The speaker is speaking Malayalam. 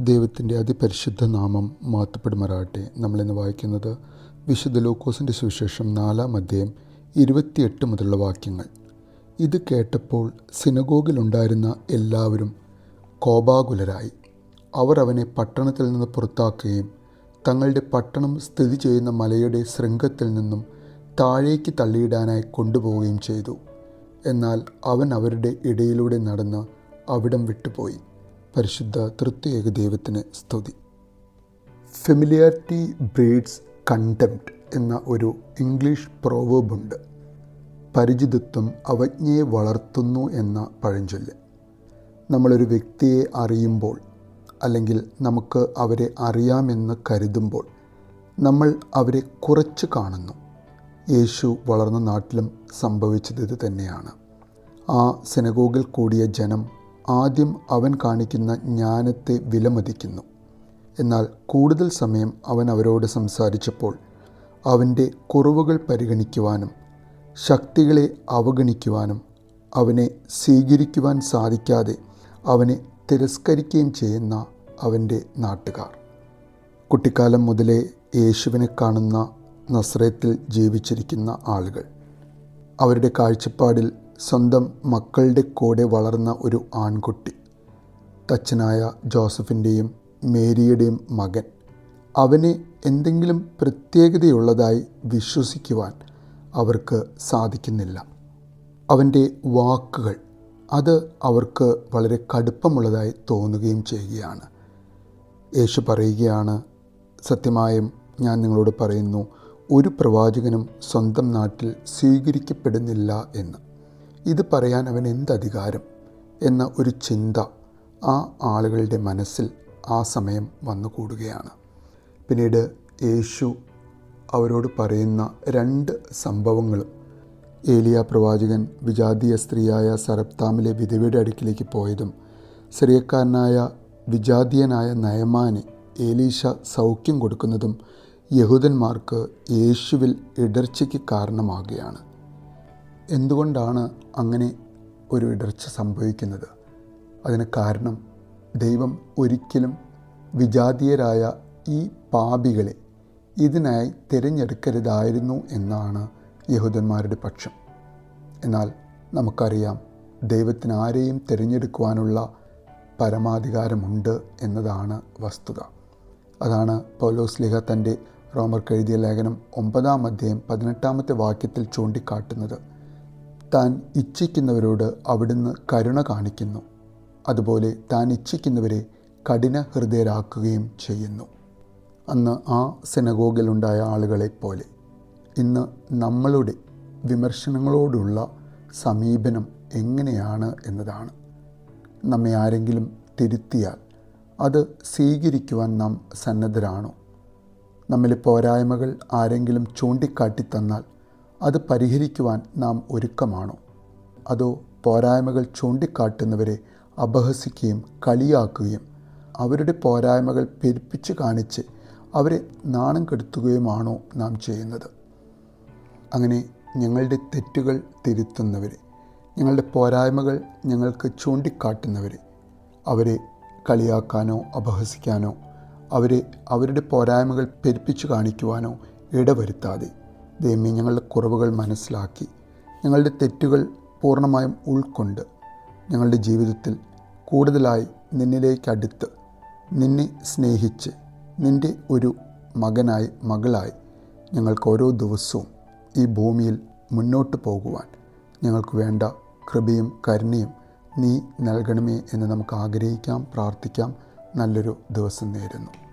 ദൈവത്തിന്റെ അതിപരിശുദ്ധ നാമം മാത്തപ്പെടുമാറാട്ടെ നമ്മളിന്ന് വായിക്കുന്നത് വിശുദ്ധ ലൂക്കോസിന്റെ സുവിശേഷം നാലാം അധ്യായം ഇരുപത്തിയെട്ട് മുതലുള്ള വാക്യങ്ങൾ. ഇത് കേട്ടപ്പോൾ സിനഗോഗിലുണ്ടായിരുന്ന എല്ലാവരും കോപാകുലരായി. അവർ അവനെ പട്ടണത്തിൽ നിന്ന് പുറത്താക്കുകയും തങ്ങളുടെ പട്ടണം സ്ഥിതി ചെയ്യുന്ന മലയുടെ ശൃംഗത്തിൽ നിന്നും താഴേക്ക് തള്ളിയിടാനായി കൊണ്ടുപോവുകയും ചെയ്തു. എന്നാൽ അവൻ അവരുടെ ഇടയിലൂടെ നടന്ന് അവിടം വിട്ടുപോയി. പരിശുദ്ധ തൃത്യേക ദൈവത്തിന് സ്തുതി. ഫെമിലിയാരിറ്റി ബ്രീഡ്സ് കണ്ടംപ്റ്റ് എന്ന ഒരു ഇംഗ്ലീഷ് പ്രോവേബുണ്ട് പരിചിതത്വം അവജ്ഞയെ വളർത്തുന്നു എന്ന പഴഞ്ചൊല്ല്. നമ്മളൊരു വ്യക്തിയെ അറിയുമ്പോൾ അല്ലെങ്കിൽ നമുക്ക് അവരെ അറിയാമെന്ന് കരുതുമ്പോൾ നമ്മൾ അവരെ കുറച്ച് കാണുന്നു. യേശു വളർന്ന നാട്ടിലും സംഭവിച്ചത് ഇത് തന്നെയാണ്. ആ സിനഗോഗിൽ കൂടിയ ജനം ആദ്യം അവൻ കാണിക്കുന്ന ജ്ഞാനത്തെ വിലമതിക്കുന്നു. എന്നാൽ കൂടുതൽ സമയം അവൻ അവരോട് സംസാരിച്ചപ്പോൾ അവന്റെ കുറവുകൾ പരിഗണിക്കുവാനും ശക്തികളെ അവഗണിക്കുവാനും അവനെ സ്വീകരിക്കുവാൻ സാധിക്കാതെ അവനെ തിരസ്കരിക്കുകയും ചെയ്യുന്ന അവന്റെ നാട്ടുകാർ. കുട്ടിക്കാലം മുതലേ യേശുവിനെ കാണുന്ന നസ്രയത്തിൽ ജീവിച്ചിരിക്കുന്ന ആളുകൾ. അവരുടെ കാഴ്ചപ്പാടിൽ സ്വന്തം മക്കളുടെ കൂടെ വളർന്ന ഒരു ആൺകുട്ടി. തച്ചനായ ജോസഫിന്റെയും മേരിയുടെയും മകൻ. അവനെ എന്തെങ്കിലും പ്രത്യേകതയുള്ളതായി വിശ്വസിക്കുവാൻ അവർക്ക് സാധിക്കുന്നില്ല. അവന്റെ വാക്കുകൾ അത് അവർക്ക് വളരെ കടുപ്പമുള്ളതായി തോന്നുകയും ചെയ്യുകയാണ്. യേശു പറയുകയാണ് സത്യമായും ഞാൻ നിങ്ങളോട് പറയുന്നു ഒരു പ്രവാചകനും സ്വന്തം നാട്ടിൽ സ്വീകരിക്കപ്പെടുന്നില്ല എന്ന്. ഇത് പറയാൻ അവൻ എന്തധികാരം എന്ന ഒരു ചിന്ത ആ ആളുകളുടെ മനസ്സിൽ ആ സമയം വന്നു കൂടുകയാണ്. പിന്നീട് യേശു അവരോട് പറയുന്ന രണ്ട് സംഭവങ്ങളും ഏലിയ പ്രവാചകൻ വിജാതീയ സ്ത്രീയായ സരപ്താമിലെ വിധവയുടെ അടുക്കിലേക്ക് പോയതും സിറിയക്കാരനായ വിജാതീയനായ നയമാനെ ഏലീഷ സൗഖ്യം കൊടുക്കുന്നതും യഹൂദന്മാർക്ക് യേശുവിൽ ഇടർച്ചയ്ക്ക് കാരണമാകുകയാണ്. എന്തുകൊണ്ടാണ് അങ്ങനെ ഒരു ഇടർച്ച സംഭവിക്കുന്നത്? അതിന് കാരണം ദൈവം ഒരിക്കലും വിജാതീയരായ ഈ പാപികളെ ഇതിനായി തിരഞ്ഞെടുക്കരുതായിരുന്നു എന്നാണ് യഹൂദന്മാരുടെ പക്ഷം. എന്നാൽ നമുക്കറിയാം ദൈവത്തിന് ആരെയും തിരഞ്ഞെടുക്കുവാനുള്ള പരമാധികാരമുണ്ട് എന്നതാണ് വസ്തുത. അതാണ് പൗലോസ് ലിഹ തന്റെ റോമർക്ക് എഴുതിയ ലേഖനം ഒമ്പതാം അധ്യായം പതിനെട്ടാമത്തെ വാക്യത്തിൽ ചൂണ്ടിക്കാട്ടുന്നത്. താൻ ഇച്ഛിക്കുന്നവരോട് അവിടുന്ന് കരുണ കാണിക്കുന്നു. അതുപോലെ താൻ ഇച്ഛിക്കുന്നവരെ കഠിന ഹൃദയരാക്കുകയും ചെയ്യുന്നു. അന്ന് ആ സിനഗോഗിലുണ്ടായ ആളുകളെപ്പോലെ ഇന്ന് നമ്മളുടെ വിമർശനങ്ങളോടുള്ള സമീപനം എങ്ങനെയാണ് എന്നതാണ്. നമ്മെ ആരെങ്കിലും തിരുത്തിയാൽ അത് സ്വീകരിക്കുവാൻ നാം സന്നദ്ധരാണോ? നമ്മിലെ പോരായ്മകൾ ആരെങ്കിലും ചൂണ്ടിക്കാട്ടി തന്നാൽ അത് പരിഹരിക്കുവാൻ നാം ഒരുക്കമാണോ? അതോ പോരായ്മകൾ ചൂണ്ടിക്കാട്ടുന്നവരെ അപഹസിക്കുകയും കളിയാക്കുകയും അവരുടെ പോരായ്മകൾ പെരുപ്പിച്ച് കാണിച്ച് അവരെ നാണം കെടുത്തുകയുമാണോ നാം ചെയ്യുന്നത്? അങ്ങനെ ഞങ്ങളുടെ തെറ്റുകൾ തിരുത്തുന്നവരെ ഞങ്ങളുടെ പോരായ്മകൾ ഞങ്ങൾക്ക് ചൂണ്ടിക്കാട്ടുന്നവരെ അവരെ കളിയാക്കാനോ അപഹസിക്കാനോ അവരെ അവരുടെ പോരായ്മകൾ പെരുപ്പിച്ചു കാണിക്കുവാനോ ഇടവരുത്താതെ ദൈവമേ ഞങ്ങളുടെ കുറവുകൾ മനസ്സിലാക്കി ഞങ്ങളുടെ തെറ്റുകൾ പൂർണമായും ഉൾക്കൊണ്ട് ഞങ്ങളുടെ ജീവിതത്തിൽ കൂടുതലായി നിന്നിലേക്ക് അടുത്ത് നിന്നെ സ്നേഹിച്ച് നിന്റെ ഒരു മകനായി മകളായി ഞങ്ങൾക്ക് ഓരോ ദിവസവും ഈ ഭൂമിയിൽ മുന്നോട്ട് പോകുവാൻ ഞങ്ങൾക്ക് വേണ്ട കൃപയും കരുണയും നീ നൽകണമേ എന്ന് നമുക്ക് ആഗ്രഹിക്കാം പ്രാർത്ഥിക്കാം. നല്ലൊരു ദിവസം നേരുന്നു.